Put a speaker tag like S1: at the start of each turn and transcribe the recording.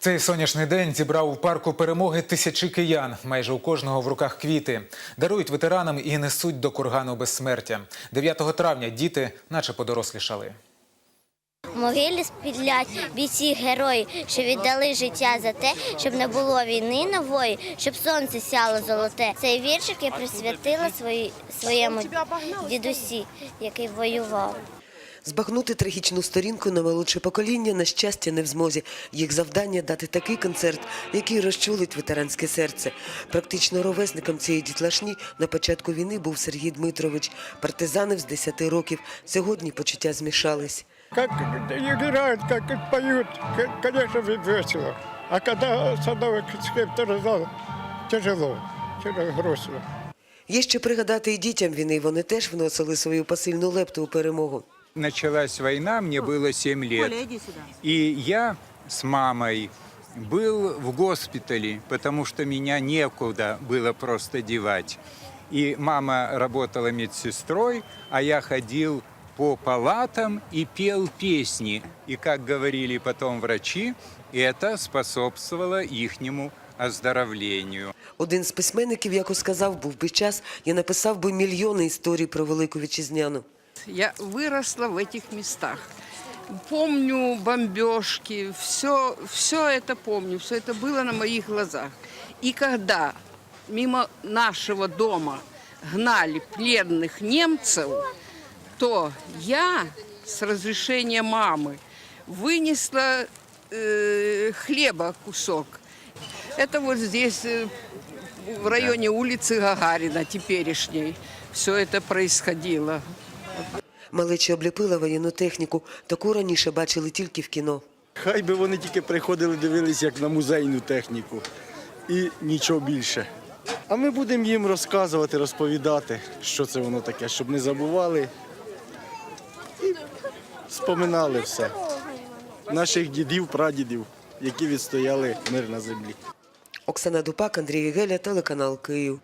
S1: Цей сонячний день зібрав у парку перемоги тисячі киян. Майже у кожного в руках квіти. Дарують ветеранам і несуть до кургану безсмертя. 9 травня діти наче подорослішали.
S2: Могилі спілять бійці герої, що віддали життя за те, щоб не було війни нової, щоб сонце сяло золоте. Цей віршик я присвятила свої, своєму дідусі, який воював.
S3: Збагнути трагічну сторінку на молодше покоління, на щастя, не в змозі. Їх завдання дати такий концерт, який розчулить ветеранське серце. Практично ровесником цієї дітлашні на початку війни був Сергій Дмитрович. Партизанив з 10 років. Сьогодні почуття змішались.
S4: Как играют, как поют, к- конечно, весело. А садовый скриптор зал, тяжело, тяжело, грустно.
S3: Є ще пригадати і дітям війни. Вони теж вносили свою посильну лепту у перемогу
S5: началась война, мне было 7 лет. И я с мамой был в госпитале, потому что меня некуда было просто девать. И мама работала медсестрой, а я ходил по палатам и пел песни. И, как говорили потом врачи, это способствовало ихнему оздоровлению.
S3: Один з письменників, як сказав, був би час, я написав би мільйони історій про велику вітчизняну.
S6: Я выросла в этих местах. Помню бомбежки, все, все это помню, все это было на моих глазах. И когда мимо нашего дома гнали пленных немцев, то я с разрешения мамы вынесла э, хлеба кусок. Это вот здесь, э, в районе улицы Гагарина, теперешней, все это происходило.
S3: Малечі обліпила воєнну техніку. Таку раніше бачили тільки в кіно.
S7: Хай би вони тільки приходили, дивились як на музейну техніку і нічого більше. А ми будемо їм розказувати, розповідати, що це воно таке, щоб не забували і споминали все. Наших дідів, прадідів, які відстояли мир на землі.
S3: Оксана Дупак, Андрій Геля, телеканал Київ.